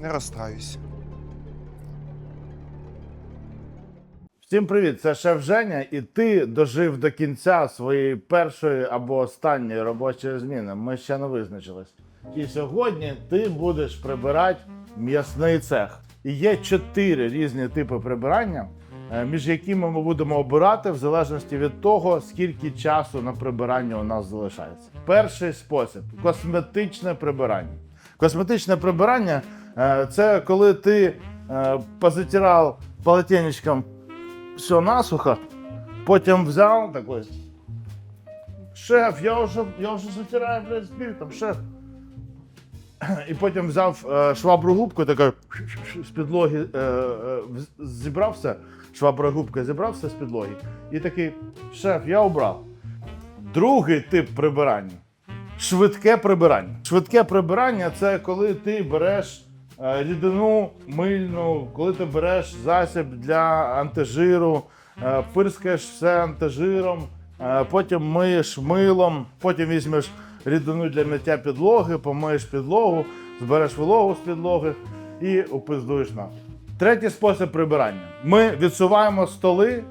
Не розстраюсь. Всім привіт! Це шеф Женя, і ти дожив до кінця своєї першої або останньої робочої зміни. Ми ще не визначились. І сьогодні ти будеш прибирати м'ясний цех. І є чотири різні типи прибирання, е, між якими ми будемо обирати в залежності від того, скільки часу на прибирання у нас залишається. Перший спосіб косметичне прибирання. Косметичне прибирання це коли ти е, позатирав полотенечком все насухо, потім взяв такой. Шеф, я вже, я вже затираю, блядь, спиртом, шеф. І потім взяв е, швабру губку, такий з підлоги е, е, зібрав все, шваброю губкою зібрав з підлоги. І такий, шеф, я обрав. Другий тип прибирання швидке прибирання. Швидке прибирання це коли ти береш е, рідину мильну, коли ти береш засіб для антижиру, е, пирскаєш все антижиром, е, потім миєш милом, потім візьмеш рідину для миття підлоги, помиєш підлогу, збереш вологу з підлоги і упиздуєш на. Третій спосіб прибирання. Ми відсуваємо столи,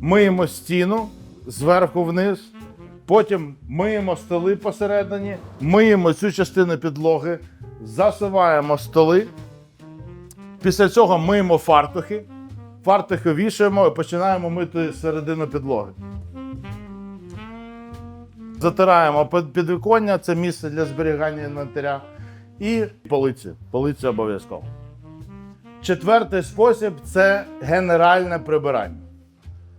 миємо стіну зверху вниз, потім миємо столи посередині, миємо цю частину підлоги, засуваємо столи. Після цього миємо фартухи, фартухи вішаємо і починаємо мити середину підлоги. Затираємо підвіконня, це місце для зберігання інвентаря. І полиці. Полиці обов'язково. Четвертий спосіб це генеральне прибирання.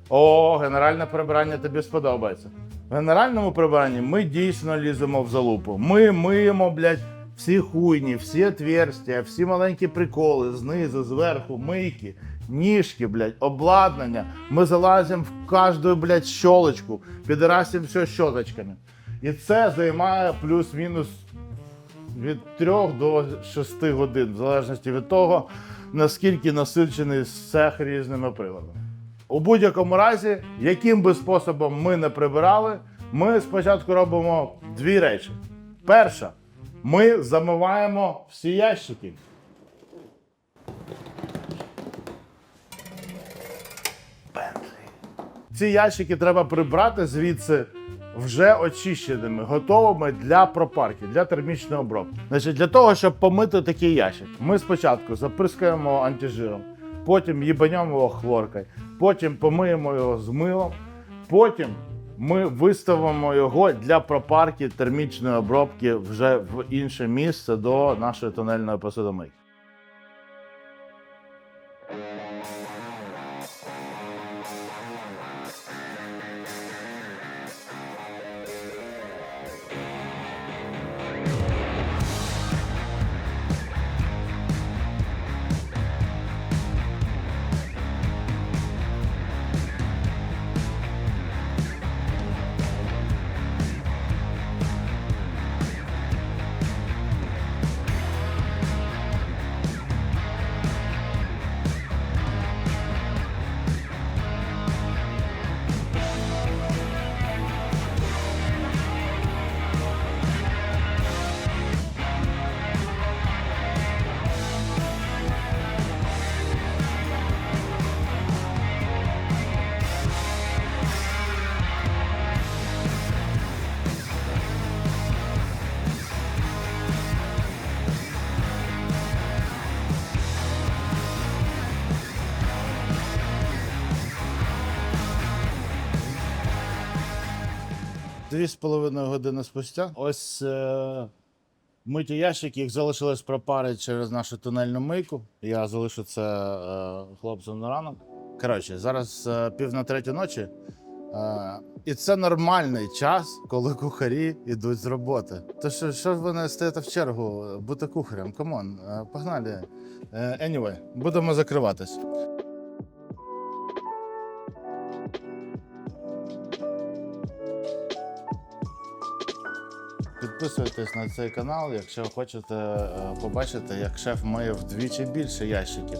О, генеральне прибирання тобі сподобається. В генеральному прибиранні ми дійсно ліземо в залупу. Ми миємо, блядь, всі хуйні, всі отверстия, всі маленькі приколи, знизу, зверху, мийки, ніжки, блядь, обладнання. Ми залазимо в кожну, блядь, щолочку, підрасимо все щоточками. І це займає плюс-мінус від 3 до 6 годин, в залежності від того, наскільки насичений цех різними приладами. У будь-якому разі, яким би способом ми не прибирали, ми спочатку робимо дві речі. Перша, ми замиваємо всі ящики. Ці ящики треба прибрати звідси вже очищеними, готовими для пропарки, для термічної обробки. Значить, для того, щоб помити такий ящик, ми спочатку заприскаємо антижиром, потім їбанемо його хлоркою, потім помиємо його з милом, потім ми виставимо його для пропарки термічної обробки вже в інше місце до нашої тунельної посудомийки. Дві з половиною години спустя. Ось е, миті ящики, їх залишилось пропарити через нашу тунельну мийку. Я залишу це е, хлопцям на ранок. Коротше, зараз е, пів на третю ночі. Е, і це нормальний час, коли кухарі йдуть з роботи. То що, що ж ви не в чергу бути кухарем? Камон, е, погнали. Е, anyway, будемо закриватись. Підписуйтесь на цей канал, якщо хочете е, побачити, як шеф має вдвічі більше ящиків.